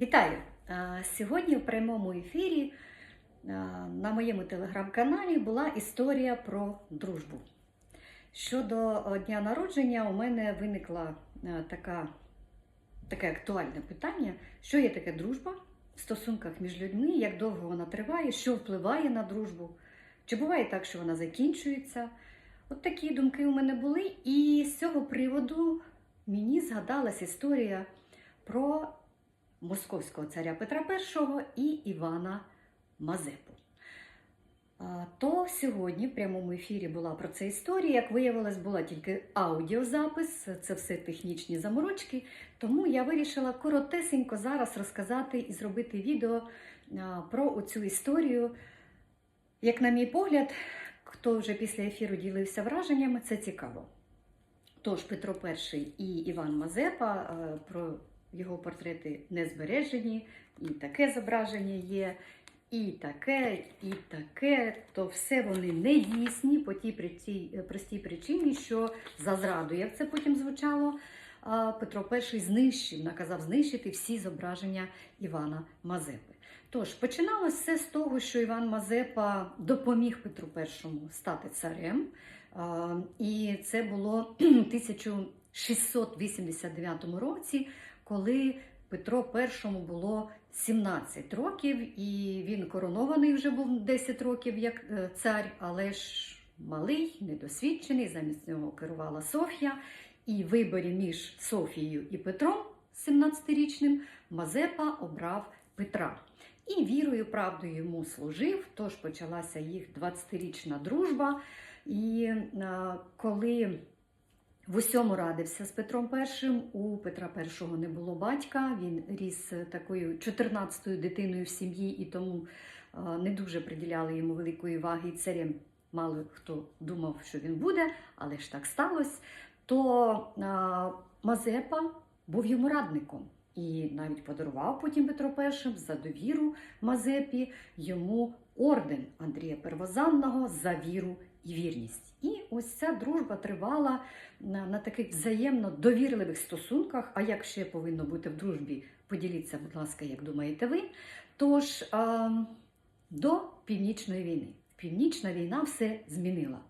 Вітаю! Сьогодні в прямому ефірі на моєму телеграм-каналі була історія про дружбу. Щодо дня народження, у мене виникло така, таке актуальне питання: що є таке дружба в стосунках між людьми, як довго вона триває, що впливає на дружбу, чи буває так, що вона закінчується. От такі думки у мене були, і з цього приводу мені згадалась історія про московського царя Петра І і Івана Мазепу. То сьогодні в прямому ефірі була про це історія. Як виявилось, була тільки аудіозапис, це все технічні заморочки. Тому я вирішила коротесенько зараз розказати і зробити відео про цю історію. Як, на мій погляд, хто вже після ефіру ділився враженнями, це цікаво. Тож Петро І і Іван Мазепа про його портрети не збережені, і таке зображення є, і таке, і таке. То все вони не дійсні по тій простій причині, що за зраду, як це потім звучало, Петро І знищив, наказав знищити всі зображення Івана Мазепи. Тож починалося все з того, що Іван Мазепа допоміг Петру І стати царем. І це було в 1689 році, коли Петро І було 17 років, і він коронований вже був 10 років як е, цар, але ж малий, недосвідчений. Замість нього керувала Софія. І в виборі між Софією і Петром, 17-річним, Мазепа обрав Петра. І вірою, правдою йому служив, тож почалася їх 20-річна дружба. І е, коли в усьому радився з Петром І, у Петра І не було батька, він ріс такою 14-ю дитиною в сім'ї, і тому е, не дуже приділяли йому великої уваги і царем. Мало хто думав, що він буде, але ж так сталося. То е, Мазепа був йому радником. І навіть подарував потім Петро І за довіру Мазепі йому орден Андрія Первозанного за віру і вірність. І ось ця дружба тривала на, на таких взаємно довірливих стосунках. А як ще повинно бути в дружбі? Поділіться, будь ласка, як думаєте ви. Тож а, до Північної війни. Північна війна все змінила.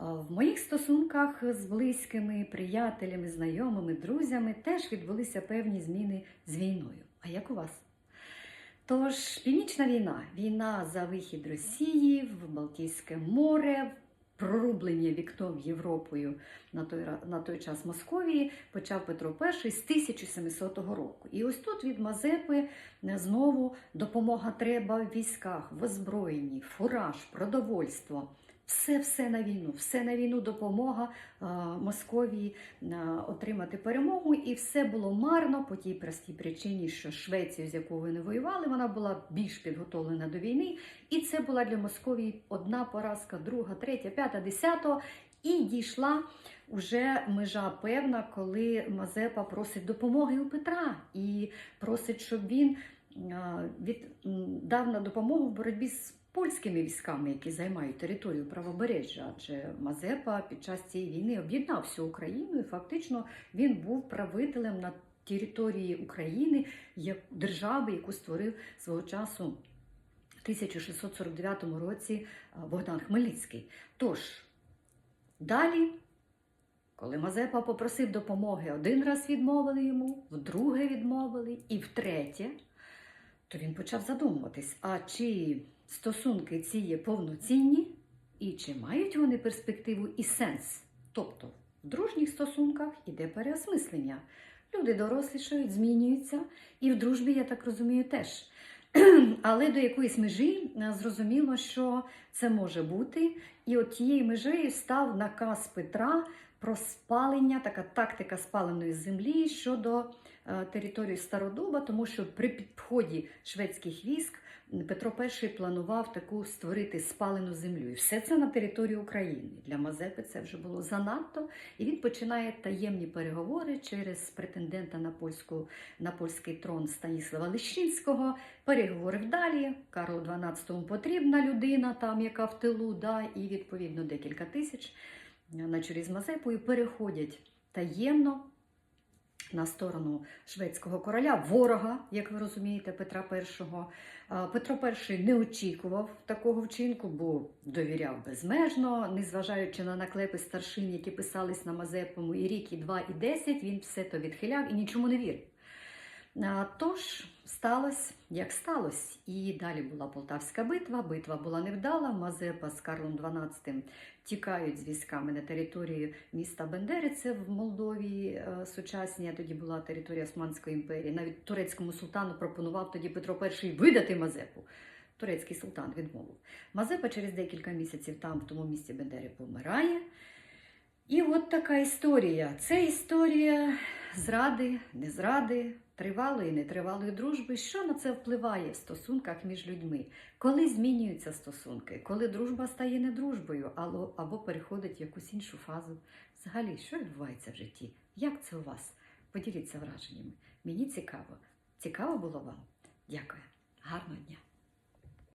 В моїх стосунках з близькими, приятелями, знайомими, друзями теж відбулися певні зміни з війною. А як у вас? Тож, Північна війна війна за вихід Росії в Балтійське море, прорублення віктом Європою на той, на той час Московії почав Петро І з 1700 року. І ось тут від Мазепи е, знову допомога треба в військах, в озброєнні, фураж, продовольство. Все, все на війну, все на війну допомога е, Московії е, отримати перемогу, і все було марно по тій простій причині, що Швеція, з якою вони воювали, вона була більш підготовлена до війни, і це була для Московії одна поразка, друга, третя, п'ята, десята. І дійшла вже межа певна, коли Мазепа просить допомоги у Петра і просить, щоб він е, від, дав на допомогу в боротьбі з польськими військами, які займають територію правобережжя. Адже Мазепа під час цієї війни об'єднав всю Україну, і фактично він був правителем на території України як держави, яку створив свого часу в 1649 році Богдан Хмельницький. Тож далі. Коли Мазепа попросив допомоги, один раз відмовили йому, вдруге відмовили і втретє, то він почав задумуватись, а чи стосунки ці є повноцінні, і чи мають вони перспективу і сенс? Тобто в дружніх стосунках іде переосмислення. Люди дорослішають, змінюються, і в дружбі, я так розумію, теж. Але до якоїсь межі е, зрозуміло, що це може бути. І от тією межею став наказ Петра про спалення, така тактика спаленої землі щодо е, території Стародуба, тому що при підході шведських військ Петро І планував таку створити спалену землю. І все це на території України. Для Мазепи це вже було занадто. І він починає таємні переговори через претендента на польську на польський трон Станіслава Лещинського. Переговори вдалі. Карлу XII потрібна людина, там яка в тилу, да, і відповідно декілька тисяч на чолі з Мазепою переходять таємно на сторону шведського короля, ворога, як ви розумієте, Петра І. Петро І не очікував такого вчинку, бо довіряв безмежно, незважаючи на наклепи старшин, які писались на Мазепому і рік, і два, і десять, він все то відхиляв і нічому не вірив. Тож сталося, як сталося. І далі була Полтавська битва. Битва була невдала. Мазепа з Карлом XII тікають з військами на територію міста Бендерице в Молдові е, сучасній. а Тоді була територія Османської імперії. Навіть турецькому султану пропонував тоді Петро І видати Мазепу. Турецький султан відмовив. Мазепа через декілька місяців там, в тому місці Бендери, помирає. І от така історія. Це історія зради, незради, тривалої, нетривалої дружби. Що на це впливає в стосунках між людьми? Коли змінюються стосунки, коли дружба стає не дружбою, або, переходить в якусь іншу фазу? Взагалі, що відбувається в житті? Як це у вас? Поділіться враженнями. Мені цікаво. Цікаво було вам? Дякую. Гарного дня!